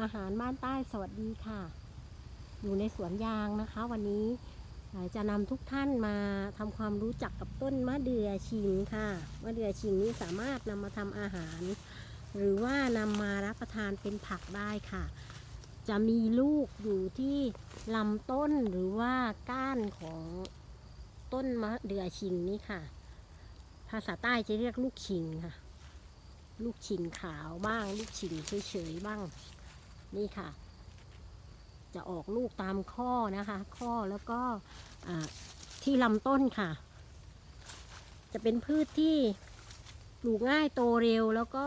อาหารบ้านใต้สวัสดีค่ะ อยู่ในสวนยางนะคะ วันนี้จะนำทุกท่านมาทำความรู้จักกับต้นมะเดื่อชิงค่ะมะเดื่อชิงนี้สามารถนำมาทำอาหาร หรือว่านำมารับประทานเป็นผักได้ค่ะ จะมีลูกอยู่ที่ลำต้นหรือว่าก้านของต้นมะเดื่อชิงนี่ค่ะ ภาษาใต้จะเรียกลูกชิงค่ะ ลูกชิงขาวบ้าง ลูกชิงเฉยๆบ้าง นี่ค่ะ จะออกลูกตามข้อนะคะ ข้อแล้วก็ที่ลำต้นค่ะ จะเป็นพืชที่ปลูกง่ายโตเร็วแล้วก็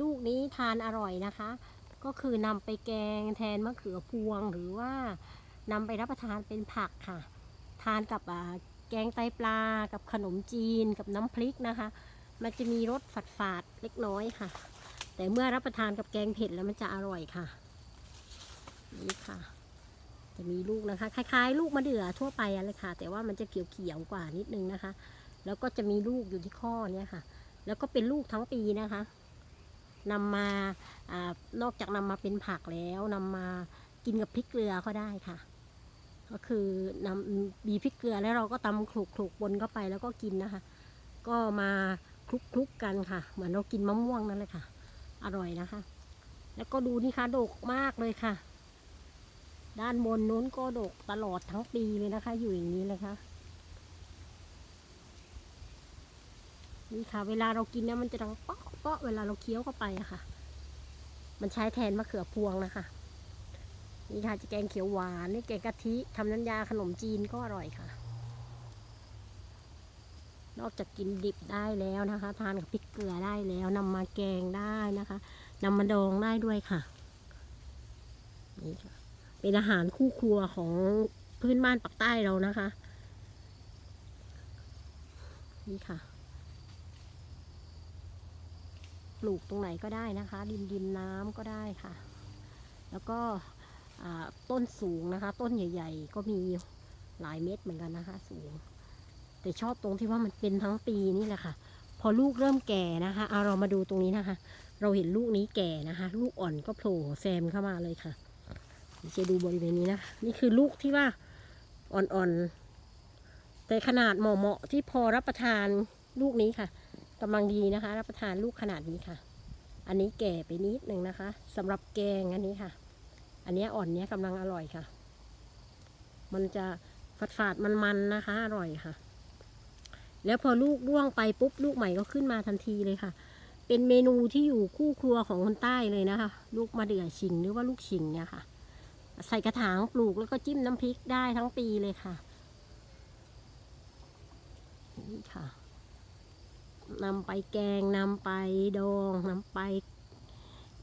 ลูกนี้ทานอร่อยนะคะ ก็คือนำไปแกงแทนมะเขือพวงหรือว่านำไปรับประทานเป็นผักค่ะ ทานกับแกงไตปลา กับขนมจีน กับน้ำพริกนะคะ มันจะมีรสฝาดๆเล็กน้อยค่ะ แต่เมื่อรับประทานกับแกงเผ็ดแล้วมันจะอร่อยค่ะนี่ค่ะ จะมีลูกนะคะ คล้ายๆ ลูกมะเดื่อทั่วไปอะเลยค่ะ แต่ว่ามันจะเขียวๆกว่านิดนึงนะคะ แล้วก็จะมีลูกอยู่ที่ข้อเนี่ยค่ะ แล้วก็เป็นลูกทั้งปีนะคะนำมาอานอกจากนำมาเป็นผักแล้วนำมากินกับพริกเกลือก็ได้ค่ะ ก็คือนำมีพริกเกลือแล้วเราก็ตำคลุกๆบนเข้าไปแล้วก็กินนะคะ ก็มาคลุกๆกันค่ะ เหมือนเรากินมะม่วงนั่นเลยค่ะ อร่อยนะคะ แล้วก็ดูนี่ค่ะดกมากเลยค่ะ ด้านบนนู้นก็ดกตลอดทั้งปีเลยนะคะ อยู่อย่างนี้เลยค่ะนี่ค่ะ เวลาเรากินเนี่ยมันจะดังเปาะเปาะเวลาเราเคี้ยวเข้าไปอะค่ะ มันใช้แทนมะเขือพวงนะคะ นี่ค่ะจะแกงเขียวหวานนี่แกงกะทิทำน้ำยาขนมจีนก็อร่อยค่ะ นอกจากกินดิบได้แล้วนะคะ ทานกับพริกเกลือได้แล้วนำมาแกงได้นะคะนำมาดองได้ด้วยค่ะนี่ค่ะเป็นอาหารคู่ครัวของพื้นบ้านปักใต้เรานะคะ นี่ค่ะ ปลูกตรงไหนก็ได้นะคะริมริมน้ำก็ได้ค่ะ แล้วก็ต้นสูงนะคะ ต้นใหญ่ ๆ ก็มีหลายเม็ดเหมือนกันนะคะ สูง แต่ชอบตรงที่ว่ามันเป็นทั้งปีนี่แหละค่ะ พอลูกเริ่มแก่นะคะเอาเรามาดูตรงนี้นะคะ เราเห็นลูกนี้แก่นะคะ ลูกอ่อนก็โผล่แซมเข้ามาเลยค่ะจะดูบริเวณนี้นะนี่คือลูกที่ว่าอ่อนๆ แต่ขนาดเหมาะๆที่พอรับประทานลูกนี้ค่ะกำลังดีนะคะ รับประทานลูกขนาดนี้ค่ะ อันนี้แก่ไปนิดหนึ่งนะคะสำหรับแกงอันนี้ค่ะ อันนี้อ่อนเนี้ยกำลังอร่อยค่ะ มันจะฝาดๆมันๆนะคะ อร่อยค่ะ แล้วพอลูกร่วงไปปุ๊บลูกใหม่ก็ขึ้นมาทันทีเลยค่ะ เป็นเมนูที่อยู่คู่ครัวของคนใต้เลยนะคะ ลูกมะเดื่อชิงหรือว่าลูกชิงเนี่ยค่ะ ใส่กระถางปลูกแล้วก็จิ้มน้ำพริกได้ทั้งปีเลยค่ะนี่ค่ะนำไปแกงนำไปดองนำไป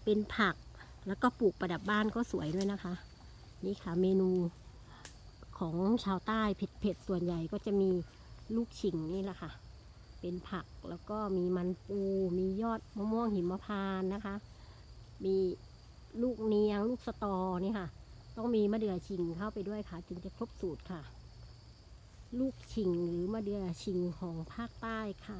เป็นผัก แล้วก็ปลูกประดับบ้านก็สวยด้วยนะคะ นี่ค่ะเมนูของชาวใต้เผ็ดๆส่วนใหญ่ก็จะมี ลูกขิงนี่แหละค่ะ เป็นผักแล้วก็มีมันปู มียอดมะม่วงหิมพานต์นะคะ มีลูกเนียง ลูกสตอนี่ค่ะ ต้องมีมะเดื่อชิงเข้าไปด้วยค่ะ จึงจะครบสูตรค่ะ ลูกชิงหรือมะเดื่อชิงของภาคใต้ค่ะ